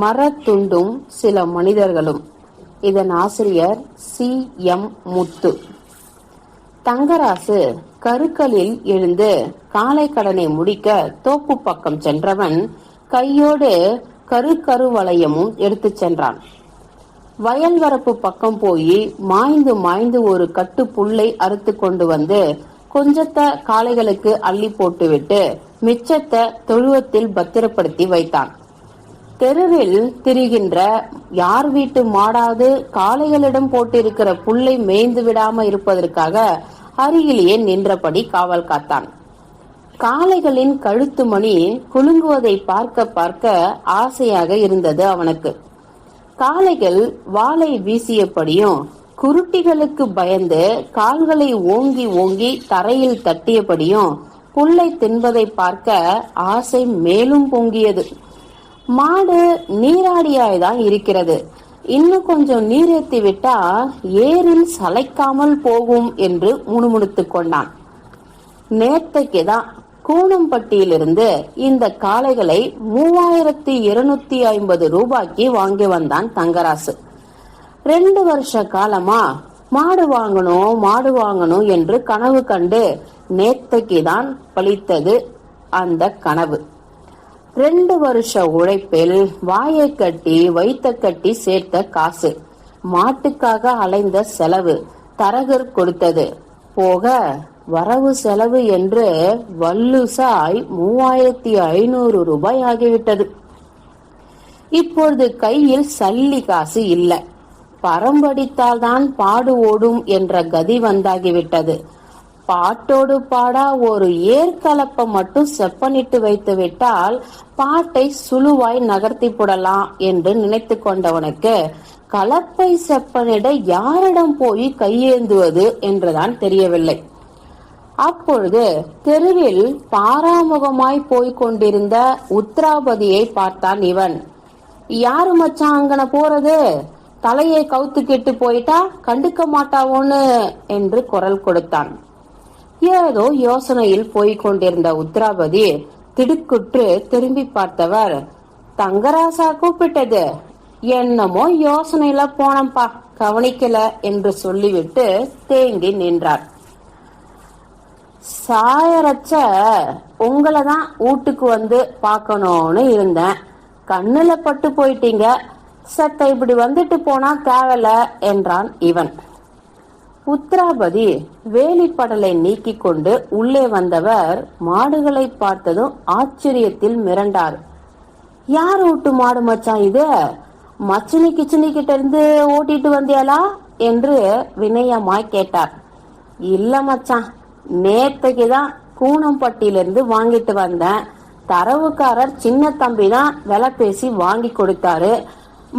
மரத்துண்டும் சில மனிதர்களும். இதன் ஆசிரியர் சி. எம். முத்து. தங்கராசு கருக்களில் எழுந்து காலை கடனை முடிக்க தோப்பு பக்கம் சென்றவன் கையோடு கருக்கரு வளையமும் எடுத்துச் சென்றான். வயல் வரப்பு பக்கம் போய் மாய்ந்து மாய்ந்து ஒரு கட்டு புல்லை அறுத்து கொண்டு வந்து கொஞ்சத்தை காளைகளுக்கு அள்ளி போட்டுவிட்டு மிச்சத்தை தொழுவத்தில் பத்திரப்படுத்தி வைத்தான். தெருவில் திரிகின்ற யார் வீட்டு மாடாவது காளைகளிடம் போட்டிருக்கிற புல்லை மேய்ந்து விடாம இருப்பதற்காக அருகிலேயே நின்றபடி காவல் காத்தான். காளைகளின் கழுத்து மணி குலுங்குவதை பார்க்க பார்க்க ஆசையாக இருந்தது அவனுக்கு. காளைகள் வாளை வீசியபடியும் குருட்டிகளுக்கு பயந்து கால்களை ஓங்கி ஓங்கி தரையில் தட்டியபடியும் புல்லை தின்பதை பார்க்க ஆசை மேலும் பொங்கியது. மாடு நீராடியாய்தான் இருக்கிறது. இன்னும் கொஞ்சம் நீரேத்தி விட்டா ஏரில் சளைக்காமல் போகும் என்று முணுமுணுத்துக் கொண்டான். நேத்தைக்குதான் கூணம்பட்டியிலிருந்து இந்த காளைகளை மூவாயிரத்தி இருநூத்தி ஐம்பது ரூபாய்க்கு வாங்கி வந்தான் தங்கராசு. ரெண்டு வருஷ காலமா மாடு வாங்கணும் மாடு வாங்கணும் என்று கனவு கண்டு நேத்தைக்குதான் பலித்தது அந்த கனவு. ரெண்டு வருஷ உழைப்பில் வாயை கட்டி வைத்த கட்டி சேர்த்த காசு. மாட்டுக்காக அலைந்த செலவு தரகர் கொடுத்தது. போக வரவு செலவு என்று வல்லுசாய் மூவாயிரத்தி ஐநூறு ரூபாய் ஆகிவிட்டது. இப்பொழுது கையில் சல்லி காசு இல்லை. பரம்படித்தால்தான் பாடு ஓடும் என்ற கதி வந்தாகிவிட்டது. பாட்டோடு பாடா ஒரு ஏற்கலப்பை மட்டும் செப்பனிட்டு வைத்து விட்டால் பாட்டை சுழுவாய் நகர்த்தி போடலாம் என்று நினைத்து கொண்டவனுக்கு கலப்பை செப்பனிட யாரிடம் போய் கையேந்துவது? என்றுதான் தெரியவில்லை. அப்பொழுது தெருவில் பாராமுகமாய் போய்க் கொண்டிருந்த உத்ராபதியை பார்த்தான் இவன். யாரு மச்சான் அங்கன போறது? தலையை கவுத்துக்கிட்டு போயிட்டா? கண்டுக்க மாட்டாவோன்னு? என்று குரல் கொடுத்தான். ஏதோ யோசனையில் போய்க் கொண்டிருந்த உத்ராபதி திடுக்குற்று திரும்பி பார்த்தவர் தங்கராசா கூப்பிட்டது. என்னமோ யோசனையில போனப்பா கவனிக்கல என்று சொல்லிவிட்டு தேங்கி நின்றார். சாயரச்ச உங்களை தான் வீட்டுக்கு வந்து பார்க்கணும்னு இருந்தேன். கண்ணுல பட்டு போயிட்டீங்க. சத்த இப்படி வந்துட்டு போனா தேவல என்றான் இவன். உத்ராபதி வேலிப்படலை நீக்கிக் கொண்டு உள்ளே வந்தவர் மாடுகளை பார்த்ததும் ஆச்சரியத்தில் மிரண்டார். யார் வீட்டு மாடு மச்சான் இது? மச்சினி கிச்சினி கிட்ட இருந்து ஓட்டிட்டு வந்தியாளா என்று வினயமாய் கேட்டார். இல்ல மச்சான் நேத்தைக்கு தான் கூனம்பட்டியிலிருந்து வாங்கிட்டு வந்தேன். தரவுக்காரர் சின்ன தம்பி தான் விலை பேசி வாங்கி கொடுத்தாரு.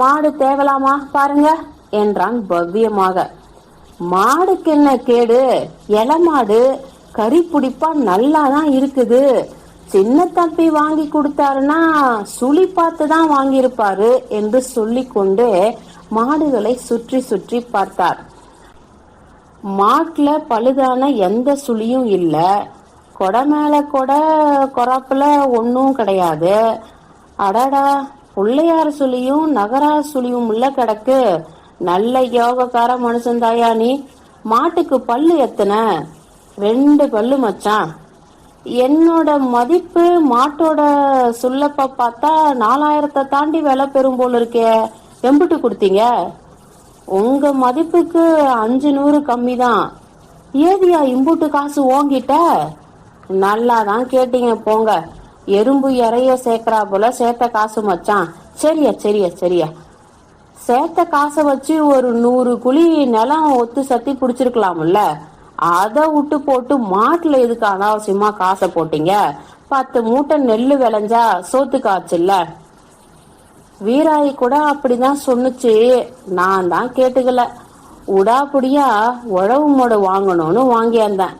மாடு தேவலாமா பாருங்க என்றான் பவ்யமாக. மாடுக்கு என்ன கேடு? இல மாடு கறி பிடிப்பா நல்லா தான் இருக்குது. சின்ன தம்பி வாங்கி கொடுத்தாருன்னா சுழி பார்த்து தான் வாங்கியிருப்பாரு என்று சொல்லிக்கொண்டு மாடுகளை சுற்றி சுற்றி பார்த்தார். மாட்டுல பழுதான எந்த சுழியும் இல்ல. கொடை மேல கொடை கொறாப்புல ஒன்றும் கிடையாது. அடடா பிள்ளையார் சுழியும் நகரா சுழியும் உள்ள கிடக்கு. நல்ல யோகக்கார மனுஷன் தாயா நீ? மாட்டுக்கு பல்லு எத்தனை? ரெண்டு பல்லு மச்சான். என்னோட மதிப்பு மாட்டோட சொல்லப்ப பார்த்தா நாலாயிரத்தை தாண்டி விலை பெறும் போல இருக்கே. எம்பிட்டு கொடுத்தீங்க? உங்க மதிப்புக்கு அஞ்சு நூறு கம்மி தான் ஏதியா இம்புட்டு காசு ஓங்கிட்ட? நல்லா தான் கேட்டீங்க போங்க. எறும்பு இறைய சேர்க்கறா போல சேர்த்த காசு மச்சான். சரியா சரியா சரியா. சேர்த்த காசை வச்சு ஒரு நூறு குழி நிலம் ஒத்து சத்தி பிடிச்சிருக்கலாம்ல? அதை விட்டு போட்டு மாட்டுல எதுக்கு அனாவசியமா காசை போட்டீங்க? பத்து மூட்டை நெல்லு விளைஞ்சா சோத்து காய்ச்சல்ல? வீராயி கூட அப்படிதான் சொன்னுச்சு. நான் தான் கேட்டுக்கல. உடாப்புடியா உழவு மாடு வாங்கணும்னு வாங்கியிருந்தேன்.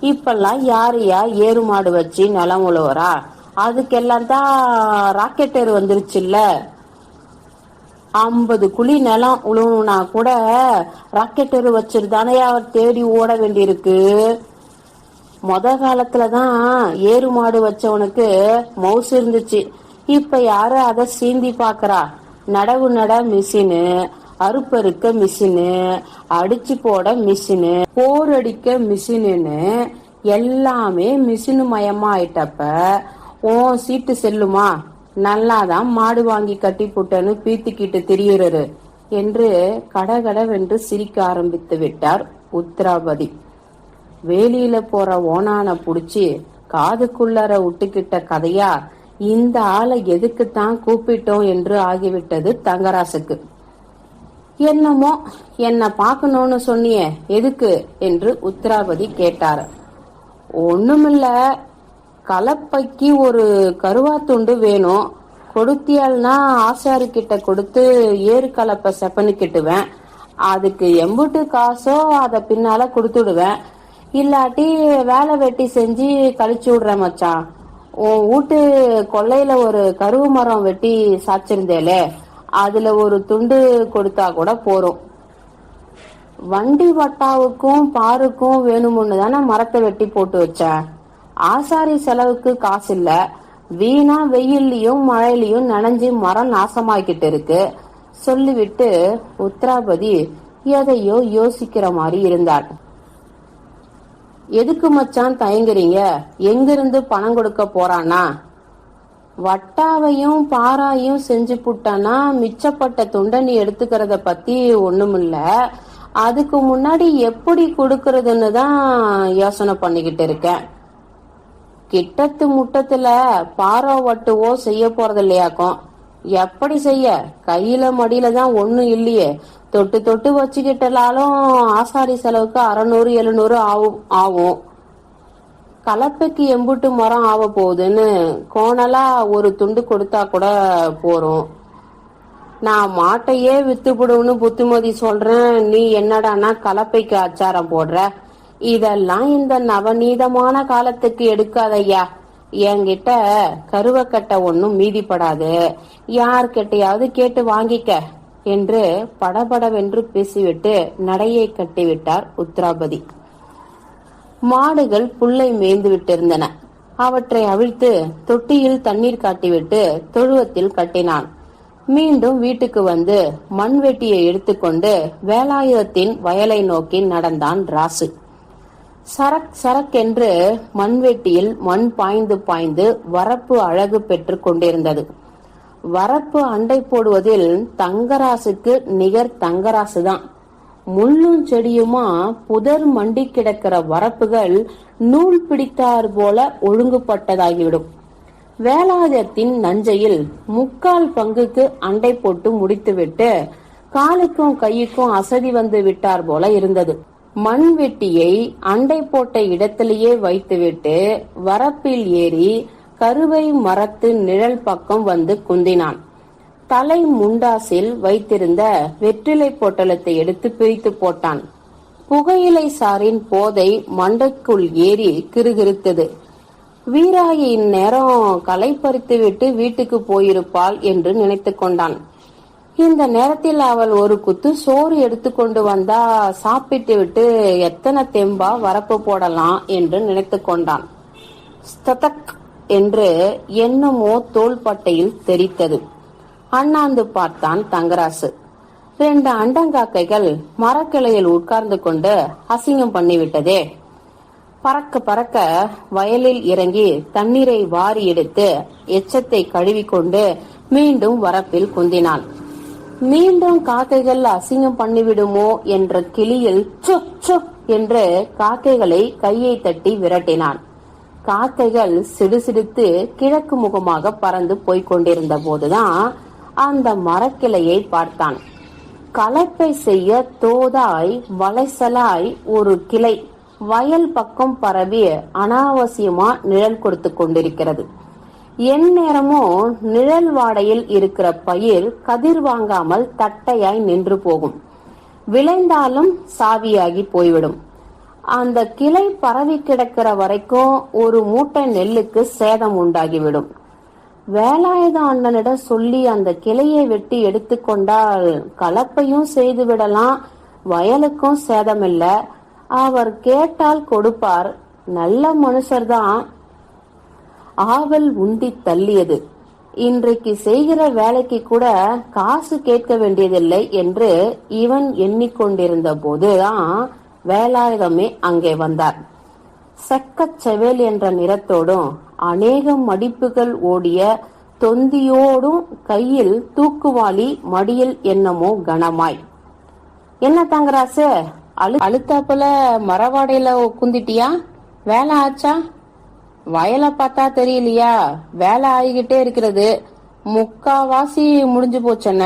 இப்பெல்லாம் யாரையா ஏறு மாடு வச்சு நிலம் உழுவுறா? அதுக்கெல்லாம் தான் ராக்கெட்டர் வந்துருச்சுல்ல? ஐம்பது குழி நிலம் உழுவணும்னா கூட ராக்கெட்டர் வச்சுட்டு தானே அவர் தேடி ஓட வேண்டியிருக்கு. முத காலத்துல தான் ஏறு மாடு வச்சவனுக்கு மவுசு இருந்துச்சு. இப்ப யாரு அதை சீந்தி பாக்குறா? நடவு நட மிஷினு அறுப்பறுக்க மிஷினு அடிச்சு போட மிஷினு போர் அடிக்க மிஷினுன்னு எல்லாமே மிஷினு மயமா ஆயிட்டப்ப ஓ சீட்டு செல்லுமா? நல்லாதான் மாடு வாங்கி கட்டி போட்டேன்னு பீத்திக்கிட்டு திரியுறாரு என்று கடகடவென்று சிரிக்க ஆரம்பித்து விட்டார் உத்ராபதி. வேலியில போற ஓனான புடிச்சு காதுக்குள்ளர விட்டுக்கிட்ட கதையா இந்த ஆளை எதுக்குத்தான் கூப்பிட்டோம் என்று ஆகிவிட்டது தங்கராசுக்கு. என்னமோ என்ன பார்க்கணும்னு சொன்னியே எதுக்கு? என்று உத்தராபதி கேட்டார். ஒண்ணுமில்ல கலப்பைக்கு ஒரு கருவாத்துண்டு வேணும். கொடுத்தியால்னா ஆசாரி கிட்ட கொடுத்து ஏறு கலப்பை செப்பனிக்கிட்டுவேன் அதுக்கு எம்புட்டு காசோ அதை பின்னால கொடுத்துடுவேன். இல்லாட்டி வேலை வெட்டி செஞ்சு கழிச்சு விடுறேன் மச்சான். உன் வீட்டு கொள்ளையில ஒரு கருவு மரம் வெட்டி சாச்சிருந்தேலே அதுல ஒரு துண்டு கொடுத்தா கூட போறோம். வண்டி வட்டாவுக்கும் பாருக்கும் வேணும்னு தானே மரத்தை வெட்டி போட்டு வச்சேன். ஆசாரி செலவுக்கு காசு இல்ல வீணா வெயில்லையும் மழையிலையும் நனைஞ்சு மரம் நாசமாக்கிட்டு இருக்கு. சொல்லிவிட்டு உத்தராபதி எதையோ யோசிக்கிற மாதிரி இருந்தார் எதுக்கு மச்சான் தயங்குறீங்க? எங்கிருந்து பணம் கொடுக்க போறானா? வட்டாவையும் பாராயும் செஞ்சு புட்டானா? மிச்சப்பட்ட துண்டை நீ எடுத்துக்கிறத பத்தி ஒண்ணுமில்ல. அதுக்கு முன்னாடி எப்படி கொடுக்கறதுன்னு தான் யோசனை பண்ணிக்கிட்டு இருக்கேன். கிட்டத்து முட்டத்துல பாரோ வட்டுவோ செய்ய போறது இல்லையாக்கும் எப்படி செய்ய? கையில மடியில தான் ஒண்ணும் இல்லையே. தொட்டு தொட்டு வச்சுக்கிட்டலாலும் ஆசாரி செலவுக்கு அறநூறு எழுநூறு ஆகும் ஆகும் கலப்பைக்கு எம்புட்டு மரம் ஆக போகுதுன்னு கோணலா ஒரு துண்டு கொடுத்தா கூட போறோம். நான் மாட்டையே வித்துப்படுன்னு புத்திமதி சொல்றேன். நீ என்னடான்னா கலப்பைக்கு அச்சாரம் போடுற. இதெல்லாம் இந்த நவநீதமான காலத்துக்கு எடுக்காதய்யா என்கிட்ட கருவக்கட்டை ஒன்னும் மீதிப்படாது. யார்கிட்டையாவது கேட்டு வாங்கிக்க என்று படபடவென்று பேசிவிட்டு நடையை கட்டிவிட்டார் உத்ராபதி மாடுகள் புல்லை மேய்ந்து விட்டிருந்தன. அவற்றை அவிழ்த்து தொட்டியில் தண்ணீர் காட்டிவிட்டு தொழுவத்தில் கட்டினான். மீண்டும் வீட்டுக்கு வந்து மண்வெட்டியை எடுத்துக்கொண்டு வேலாயுதத்தின் வயலை நோக்கி நடந்தான் ராசு. சரக் சரக் என்று மண்வெட்டியில் மண் பாய்ந்து பாய்ந்து வரப்பு அழகு பெற்று கொண்டிருந்தது. வரப்பு அண்டை போடுவதில் தங்கராசுக்கு நிகர் தங்கராசுதான். முள்ளும் செடியுமா புதர் மண்டி கிடக்கிற வரப்புகள் நூல் பிடித்தார் போல ஒழுங்குபட்டதாகிவிடும். வேலாயுதத்தின் நஞ்சையில் முக்கால் பங்குக்கு அண்டை போட்டு முடித்துவிட்டு காலுக்கும் கையுக்கும் அசதி வந்து விட்டார் போல இருந்தது. மண் வெட்டியை அண்டை போட்ட இடத்திலேயே வைத்துவிட்டு வரப்பில் ஏறி கருவை மரத்து நிழல் பக்கம் வந்து குந்தினான். தலை முண்டாசில் வைத்திருந்த வெற்றிலை பொட்டலத்தை எடுத்து பிரித்து போட்டான். புகையிலை சாரின் போதை மண்டைக்குள் ஏறி கிறுகிறுத்தது வீராயின் இந்நேரம் களை பறித்துவிட்டு வீட்டுக்கு போயிருப்பாள் என்று நினைத்து கொண்டான். இந்த நேரத்தில் அவள் ஒரு குத்து சோறு எடுத்துக்கொண்டு வந்தா சாப்பிட்டு விட்டு எத்தனை தெம்பா வரப்பு போடலாம் என்று நினைத்து கொண்டான். ஸ்ததக் என்று என்னமோ தோள்பட்டையில் தெரித்தது. அண்ணாந்து பார்த்தான் தங்கராசு. ரெண்டு அண்டங்காக்கைகள் மரக்கிளையில் உட்கார்ந்து கொண்டு அசிங்கம் பண்ணிவிட்டதே. பறக்க பறக்க வயலில் இறங்கி தண்ணீரை வாரி எடுத்து எச்சத்தை கழுவிக்கொண்டு மீண்டும் வரப்பில் குந்தினான். மீண்டும் காக்கைகள் அசிங்கம் பண்ணிவிடுமோ என்ற கிளியில் சு சு என்று காக்கைகளை கையை தட்டி விரட்டினான். காக்கைகள் சிடுசிடுத்து கிழக்கு முகமாக பறந்து போய்க் கொண்டிருந்த போதுதான் அந்த மரக்கிளையை பார்த்தான். கலப்பை செய்ய தோதாய் வளைசலாய் ஒரு கிளை வயல் பக்கம் பரவி அனாவசியமா நிழல் கொடுத்து கொண்டிருக்கிறது. எந்நேரமோ நிழல் வாடையில் இருக்கிற பயிர் கதிர் வாங்காமல் தட்டையாய் நின்று போகும். விளைந்தாலும் சாவியாகி போய்விடும். அந்த கிளை பரவி கிடக்கிற வரைக்கும் ஒரு மூட்டை நெல்லுக்கு சேதம் உண்டாகிவிடும். வேலாயுத அண்ணனிடம் சொல்லி அந்த கிளையை வெட்டி எடுத்துக்கொண்டால் கலப்பையும் செய்து விடலாம் வயலுக்கும் சேதமில்லை. அவர் கேட்டால் கொடுப்பார் நல்ல மனுஷர்தான் ஆவல் உண்டி தள்ளியது. இன்றைக்கு செய்கிற வேலைக்கு கூட காசு கேட்க வேண்டியதில்லை என்று இவன் எண்ணிக்கொண்டிருந்த போதுதான் வேலாயுதமே அங்கே வந்தார். செக்கச் செவேல் என்ற நிறத்தோடும் அநேக மடிப்புகள் ஓடிய தொந்தியோடும் கையில் தூக்குவாளி மடியில் என்னமோ கனமாய். என்ன தங்கராசு அழு அழுத்தாப்புல மரவாடையில குந்திட்டியா? வேலை ஆச்சா? வயலை பார்த்தா தெரியலையா? வேலை ஆகிக்கிட்டே இருக்கிறது. முக்காவாசி முடிஞ்சு போச்சண்ண.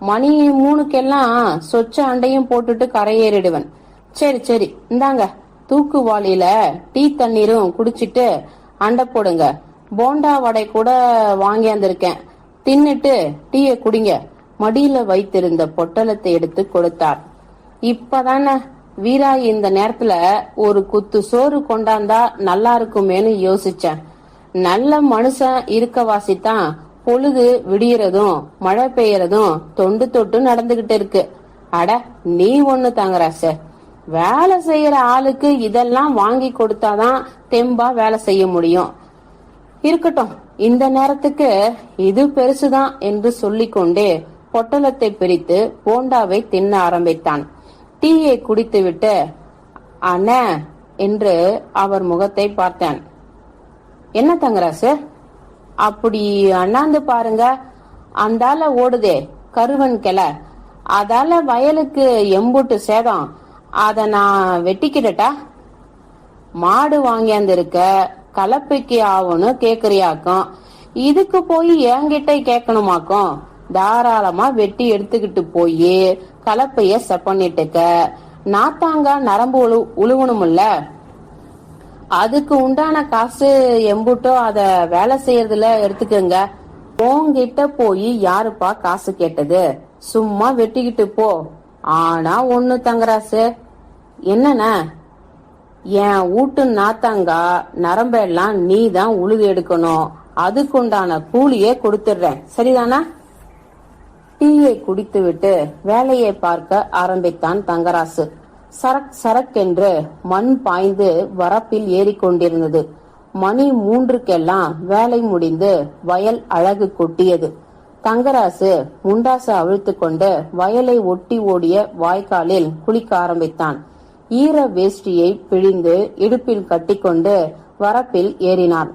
மணி மூணுக்கெல்லாம் சொச்ச அண்டையும் போட்டுட்டு கரையேறிடுவன். சரி சரி இந்தாங்க. தூக்கு வாளியில டீ தண்ணீரும் குடிச்சிட்டு அண்டை போடுங்க. போண்டா வடை கூட வாங்கியாந்திருக்கேன் தின்னுட்டு டீயை குடிங்க. மடியில வைத்திருந்த பொட்டலத்தை எடுத்து கொடுத்தார். இப்பதானே வீரா இந்த நேரத்துல ஒரு குத்து சோறு கொண்டாந்தா நல்லா இருக்குமேன்னு யோசிச்சேன். நல்ல மனுஷன் இருக்க வாசித்தான் பொழுது விடியறதும் மழை பெய்யறதும் தொண்டு தொட்டு நடந்துகிட்டு இருக்கு. அட நீ ஒண்ணு தாங்கராச வேலை செய்யற ஆளுக்கு இதெல்லாம் வாங்கி கொடுத்தாதான் தெம்பா வேலை செய்ய முடியும். இருக்கட்டும் இந்த நேரத்துக்கு இது பெருசுதான் என்று சொல்லிக்கொண்டே பொட்டலத்தை பிரித்து போண்டாவை தின்ன ஆரம்பித்தான். டீயை குடித்துவிட்டு அண்ணே என்று அவர் முகத்தை பார்த்தேன். என்ன தங்கராசு? அப்படி அண்ணாந்து பாருங்க. அந்தால ஓடுதே கருவன் கிளை. அதால வயலுக்கு எம்புட்டு சேதம். அத நான் வெட்டிக்கிடட்டா? மாடு வாங்கியாந்திருக்க கலப்பைக்கு ஆகணும் கேக்குறியாக்கும். இதுக்கு போய் என்கிட்ட கேட்கணுமாக்கும் தாராளமா வெட்டி எடுத்துக்கிட்டு போய் கலப்பைய செப்பனிட்டுக்க. நாத்தாங்க நரம்பு உழு உழுவணும்ல அதுக்கு உண்டான காசு எம்புட்டோ அத வேலை செய்யறதுல எடுத்துக்கங்க. உன்கிட்ட போய் யாருப்பா காசு கேட்டது? சும்மா வெட்டிக்கிட்டு போ. ஆனா ஒண்ணு தங்கராசு. என்னன்ன என் வீட்டு நாத்தாங்கா நரம்பெல்லாம் நீ தான் உழுது எடுக்கணும். அதுக்குண்டான கூலியே கொடுத்துடுறேன். சரிதானா? டீயை குடித்துவிட்டு வேலையை பார்க்க ஆரம்பித்தான் தங்கராசு. சரக் சரக்கென்று மண் பாய்ந்து வரப்பில் ஏறிக்கொண்டிருந்தது. மணி மூன்றுக்கெல்லாம் வேலை முடிந்து வயல் அழகு கொட்டியது. தங்கராசு முண்டாசு அவிழ்த்து கொண்டு வயலை ஒட்டி ஓடிய வாய்க்காலில் குளிக்க ஆரம்பித்தான். ஈர வேஷ்டியை பிழிந்து இடுப்பில் கட்டிக்கொண்டு வரப்பில் ஏறினான்.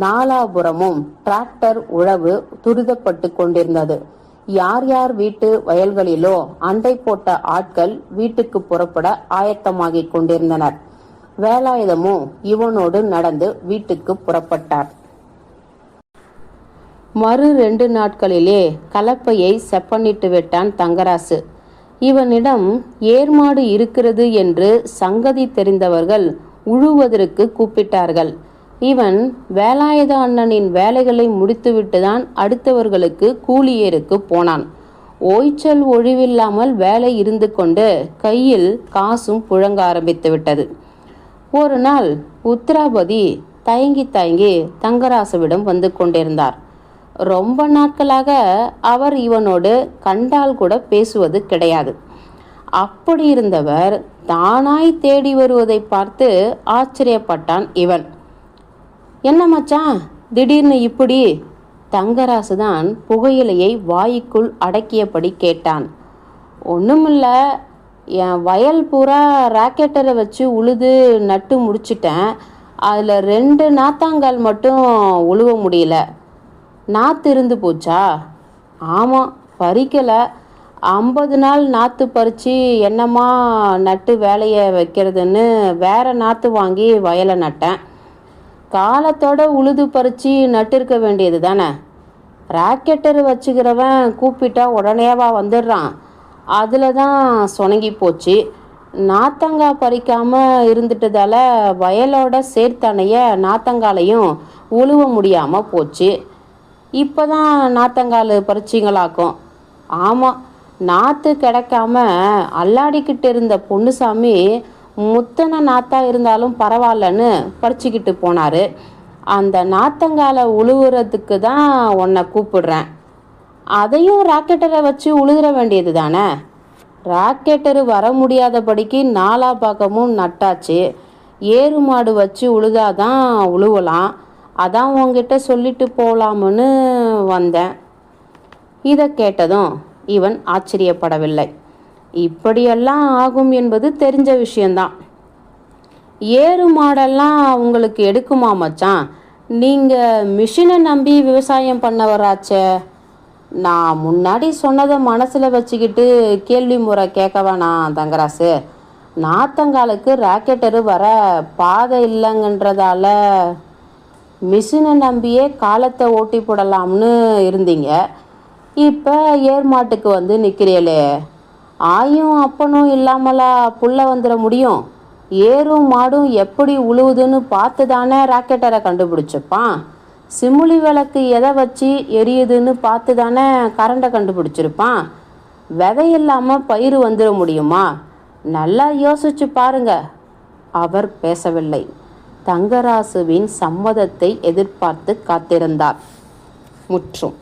நாலாபுறமும் டிராக்டர் உழவு துரிதப்பட்டு கொண்டிருந்தது. யார் யார் வீட்டு வயல்களிலோ அண்டை போட்ட ஆட்கள் வீட்டுக்கு புறப்பட ஆயத்தமாகிக் கொண்டிருந்தனர். வேலாயுதமும் இவனோடு நடந்து வீட்டுக்கு புறப்பட்டார். மறு ரெண்டு நாட்களிலே கலப்பையை செப்பனிட்டு விட்டான் தங்கராசு. இவனிடம் ஏர்மாடு இருக்கிறது என்று சங்கதி தெரிந்தவர்கள் உழுவதற்கு கூப்பிட்டார்கள். இவன் வேலாயுத அண்ணனின் வேலைகளை முடித்துவிட்டுதான் அடுத்தவர்களுக்கு கூலியேருக்கு போனான். ஓய்ச்சல் ஒழிவில்லாமல் வேலை இருந்து கொண்டு கையில் காசும் புழங்க ஆரம்பித்து விட்டது. ஒரு நாள் உத்தராபதி தயங்கி தயங்கி தங்கராசுவிடம் வந்து கொண்டிருந்தார். ரொம்ப நாட்களாக அவர் இவனோடு கண்டால் கூட பேசுவது கிடையாது. அப்படி இருந்தவர் தானாய் தேடி வருவதை பார்த்து ஆச்சரியப்பட்டான் இவன். என்ன மச்சான்? திடீர்னு இப்படி? தங்கராசு தான் புகையிலையை வாய்க்குள் அடக்கியபடி கேட்டான். ஒன்றுமில்ல என் வயல் பூரா ராக்கெட்டரை வச்சு உழுது நட்டு முடிச்சிட்டேன். அதில் ரெண்டு நாத்தாங்கால் மட்டும் உழுவ முடியல. நாற்று இருந்து போச்சா? ஆமாம் பறிக்கலை. ஐம்பது நாள் நாற்று பறித்து என்னம்மா நட்டு வேலையை வைக்கிறதுன்னு வேறு நாற்று வாங்கி வயலை நட்டேன். காலத்தோட உழுது பறித்து நட்டிருக்க வேண்டியது தானே? ராக்கெட்டர் வச்சுக்கிறவன் கூப்பிட்டா உடனேவா வந்துடுறான். அதில் தான் சொனங்கி போச்சு. நாத்தங்காய் பறிக்காம இருந்துட்டதால வயலோட சேர்த்தணைய நாத்தங்காலையும் உழுவ முடியாமல் போச்சு. இப்போ தான் நாத்தங்கால் பறிச்சிங்களாக்கும். ஆமாம் நாற்று கிடைக்காம அல்லாடிக்கிட்டு இருந்த பொண்ணுசாமி முத்தனை நாத்தா இருந்தாலும் பரவாயில்லன்னு படிச்சுக்கிட்டு போனார். அந்த நாத்தங்கால உழுவுறதுக்கு தான் உன்னை கூப்பிடுறேன். அதையும் ராக்கெட்டரை வச்சு உழுதுற வேண்டியது தானே ராக்கெட்டரு வர முடியாதபடிக்கு நாலா பக்கமும் நட்டாச்சு. ஏறு மாடு வச்சு உழுதாதான் உழுவலாம். அதான் உங்ககிட்ட சொல்லிட்டு போகலாமுன்னு வந்தேன். இதை கேட்டதும் இவன் ஆச்சரியப்படவில்லை. இப்படியெல்லாம் ஆகும் என்பது தெரிஞ்ச விஷயந்தான். ஏறு மாடெல்லாம் உங்களுக்கு எடுக்குமா மச்சான்? நீங்கள் மிஷினை நம்பி விவசாயம் பண்ணவராச்சே. நான் முன்னாடி சொன்னதை மனசில் வச்சுக்கிட்டு கேள்வி முறை கேட்க வேணாம் தங்கராசு. நாத்தங்காலுக்கு ராக்கெட்டரு வர பாதை இல்லைங்கன்றதால மிஷினை நம்பியே காலத்தை ஓட்டி போடலாம்னு இருந்தீங்க. இப்போ ஏர்மாட்டுக்கு வந்து நிற்கிறீங்களே ஆயும் அப்பனும் இல்லாமலா புள்ள வந்துட முடியும்? ஏறும் மாடும் எப்படி உழுவுதுன்னு பார்த்து தானே ராக்கெட்டரை கண்டுபிடிச்சிருப்பான் சிமுலி விளக்கு எதை வச்சு எரியுதுன்னு பார்த்து தானே கரண்டை கண்டுபிடிச்சிருப்பான்? விதை இல்லாமல் பயிர் வந்துட முடியுமா? நல்லா யோசிச்சு பாருங்க. அவர் பேசவில்லை. தங்கராசுவின் சம்மதத்தை எதிர்பார்த்து காத்திருந்தார். முற்றும்.